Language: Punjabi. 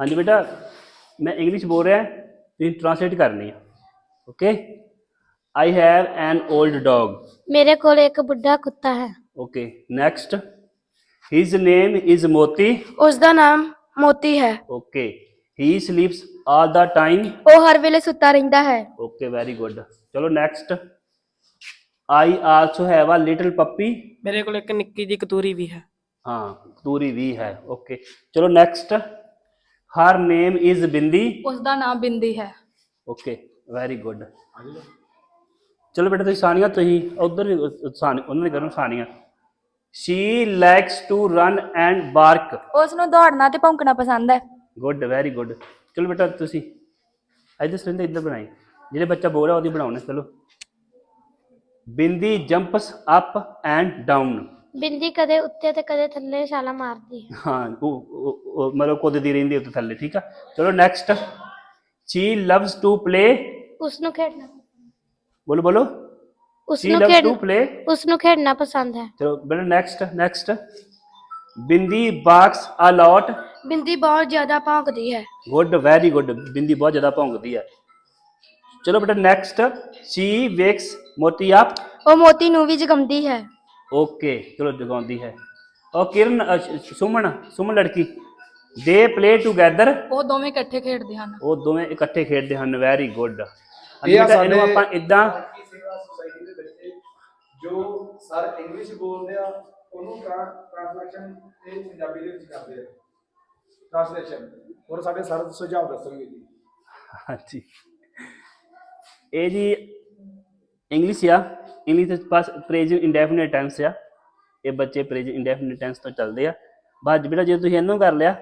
ਹਾਂਜੀ ਬੇਟਾ ਮੈਂ ਇੰਗਲਿਸ਼ ਬੋਲ ਰਿਹਾ ਤੁਸੀਂ ਟ੍ਰਾਂਸਲੇਟ ਕਰਨੀ ਹੈ okay I have an old dog ਮੇਰੇ ਕੋਲ ਇੱਕ ਬੁੱਢਾ ਕੁੱਤਾ ਹੈ okay next his name is Moti ਉਸ ਦਾ ਨਾਮ ਮੋਤੀ ਹੈ ਓਕੇ ਹੀ ਸਲੀਪਸ ਆਲ ਦਾ ਟਾਈਮ ਉਹ ਹਰ ਵੇਲੇ ਸੁੱਤਾ ਰਹਿੰਦਾ ਹੈ ਓਕੇ ਵੈਰੀ ਗੁੱਡ ਚਲੋ next I also have a little puppy ਮੇਰੇ ਕੋਲ ਇੱਕ ਨਿੱਕੀ ਜਿਹੀ ਕਤੂਰੀ ਵੀ ਹੈ ਹਾਂ ਤੂਰੀ ਵੀ ਹੈ ਓਕੇ ਚਲੋ ਨੈਕਸਟ ਹਰ ਨੇਮ ਇਜ਼ ਬਿੰਦੀ ਉਸ ਦਾ ਨਾਮ ਬਿੰਦੀ ਹੈ। ਓਕੇ ਵੈਰੀ ਗੁੱਡ ਚਲੋ ਬੇਟਾ ਤੁਸੀਂ ਸਾਨੀਆ ਤੁਸੀਂ ਉਧਰ ਸਾਨੀ ਉਹਨਾਂ ਨੇ ਕਰੋ Sania. She likes to run and bark ਉਸ ਨੂੰ ਦੌੜਨਾ ਤੇ ਭੌਂਕਣਾ ਪਸੰਦ ਹੈ। ਗੁੱਡ ਵੈਰੀ ਗੁੱਡ ਚਲੋ ਬੇਟਾ ਤੁਸੀਂ ਇੱਧਰ ਸਿੰਦੇ ਇੱਧਰ ਬਣਾਈ। ਜਿਹੜੇ ਬੱਚਾ ਬੋਲ ਰਿਹਾ ਉਹਦੀ ਬਣਾਉਣਾ ਚਲੋ। ਬਿੰਦੀ ਜੰਪਸ ਅਪ ਐਂਡ ਡਾਊਨ ਬਿੰਦੀ ਕਦੇ ਉੱਤੇ ਤੇ ਕਦੇ ਥੱਲੇ ਛਾਲਾ ਮਾਰਦੀ ਹੈ। ਹਾਂ ਉਹ ਉਹ- ਉਹ ਮਤਲਬ ਕੁੱਦਦੀ ਰਹਿੰਦੀ ਉੱਤੇ ਥੱਲੇ ਠੀਕ ਆ? ਚਲੋ next she loves to play ਉਸ ਨੂੰ ਖੇਡਣਾ ਬੋਲੋ ਬੋਲੋ। ਉਸ ਨੂੰ ਲਵਸ ਖੇਡ ਟੂ ਪਲੇ ਉਸ ਨੂੰ ਖੇਡਣਾ ਪਸੰਦ ਹੈ। ਚਲੋ ਬੇਟਾ next next Bindi barks a lot Bindi ਬਹੁਤ ਜ਼ਿਆਦਾ ਭੌਂਕਦੀ ਹੈ। ਗੁੱਡ ਵੈਰੀ ਗੁੱਡ ਬਿੰਦੀ ਬਹੁਤ ਜ਼ਿਆਦਾ ਭੌਂਕਦੀ ਹੈ। ਚਲੋ ਬੇਟਾ next she wakes Moti up ਉਹ ਮੋਤੀ ਨੂੰ ਵੀ ਜਗਾਉਂਦੀ ਹੈ। ਓਕੇ ਚਲੋ ਜਗਾਉਂਦੀ ਹੈ। ਉਹ ਕਿਰਨ ਅ, ਸ਼- ਸੁਮਨ ਸੁਮਨ ਲੜਕੀ ਦੇ ਪਲੇ ਟੂਗੇਦਰ ਉਹ ਦੋਵੇਂ ਇਕੱਠੇ ਖੇਡਦੇ ਹਨ। ਉਹ ਦੋਵੇਂ ਇਕੱਠੇ ਖੇਡਦੇ ਹਨ ਵੈਰੀ ਗੁੱਡ ਇਹ ਆ ਇਹਨੂੰ ਸਾਡੇ- ਆਪਾਂ ਇਦਾਂ ਬਾਕੀ ਸੇਵਾ ਸੁਸਾਇਟੀ ਦੇ ਬੱਚੇ ਜੋ ਸਰ ਇੰਗਲਿਸ਼ ਬੋਲਦੇ ਆ ਉਹਨੂੰ ਟ੍ਰਾਂਸਲੇਸ਼ਨ ਇਹ ਪੰਜਾਬੀ ਦੇ ਵਿੱਚ ਕਰਦੇ ਆ। ਟ੍ਰਾਂਸਲੇਸ਼ਨ ਔਰ ਸਾਡੇ ਸਰ ਸੁਝਾਅ ਦੱਸਣਗੇ ਜੀ। ਹਾਂਜੀ। ਇਹ ਜੀ ਇੰਗਲਿਸ਼ ਆ। ਇੰਗਲਿਸ਼ ਦੇ ਪਾਸ ਪ੍ਰੈਜ਼ੈਂਟ ਇੰਡੈਫੀਨਿਟ ਟੈਂਸ ਆ। ਇਹ ਬੱਚੇ ਪ੍ਰੈਜ਼ੈਂਟ ਇੰਡੈਫੀਨਿਟ ਟੈਂਸ ਤੋਂ ਚੱਲਦੇ ਆ। ਬਾਅਦ 'ਚ ਬੇਟਾ ਜੇ ਤੁਸੀਂ ਇਹਨੂੰ ਕਰ ਲਿਆ